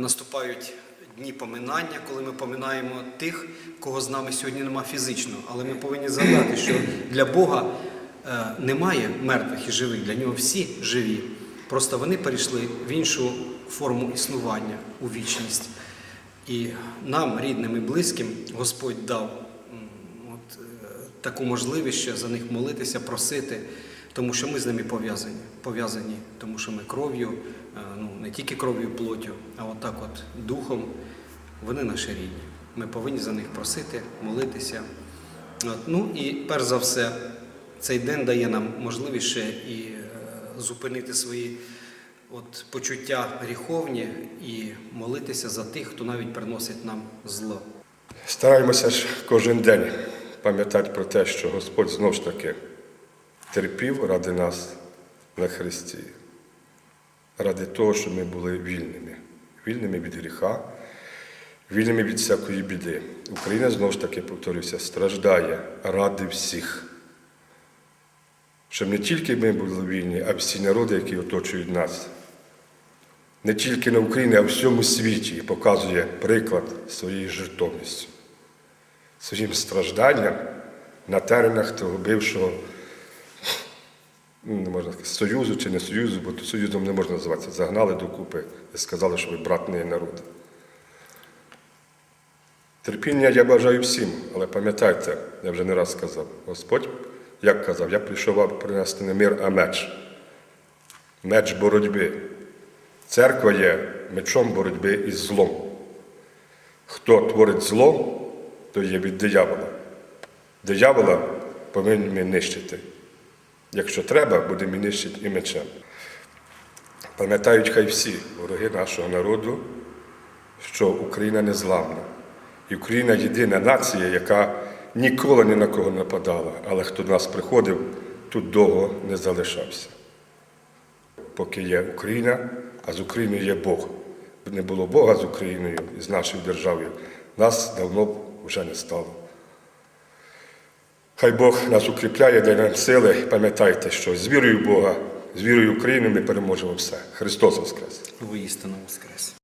наступають дні поминання, коли ми поминаємо тих, кого з нами сьогодні нема фізично. Але ми повинні згадати, що для Бога е, немає мертвих і живих, для нього всі живі. Просто вони перейшли в іншу форму існування у вічність. І нам, рідним і близьким, Господь дав от, е, таку можливість ще за них молитися, просити, тому що ми з ними пов'язані. Пов'язані, тому що ми кров'ю, е, ну не тільки кров'ю плоттю, а от от духом. Вони наші рідні. Ми повинні за них просити, молитися. От, ну і перш за все, цей день дає нам можливість ще і е, зупинити свої от, почуття гріховні і молитися за тих, хто навіть приносить нам зло. Стараємося ж кожен день пам'ятати про те, що Господь знов ж таки терпів ради нас на Христі, ради того, щоб ми були вільними, вільними від гріха, вільними від всякої біди. Україна знову ж таки, повторюся, страждає ради всіх. Щоб не тільки ми були вільні, а всі народи, які оточують нас. Не тільки на Україні, а в всьому світі і показує приклад своєю жертовністю, своїм стражданням на теренах того бившого не можна сказати, союзу чи не союзу, бо союзом не можна називатися. Загнали докупи і сказали, що ви братний народ. Терпіння я бажаю всім, але пам'ятайте, я вже не раз сказав, Господь, як казав, я прийшов вам принести не мир, а меч. Меч боротьби. Церква є мечом боротьби із злом. Хто творить зло, то є від диявола. Диявола повинні ми нищити. Якщо треба, будемо нищити і мечем. Пам'ятають хай всі вороги нашого народу, що Україна незламна. І Україна єдина нація, яка ніколи ні на кого не нападала, але хто до нас приходив, тут довго не залишався поки є Україна, а з Україною є Бог. Не було Бога з Україною і з нашою державою, нас давно б вже не стало. Хай Бог нас укріпляє, дає нам сили. Пам'ятайте, що з вірою Бога, з вірою в ми переможемо все. Христос Воскрес! Воістину воскрес.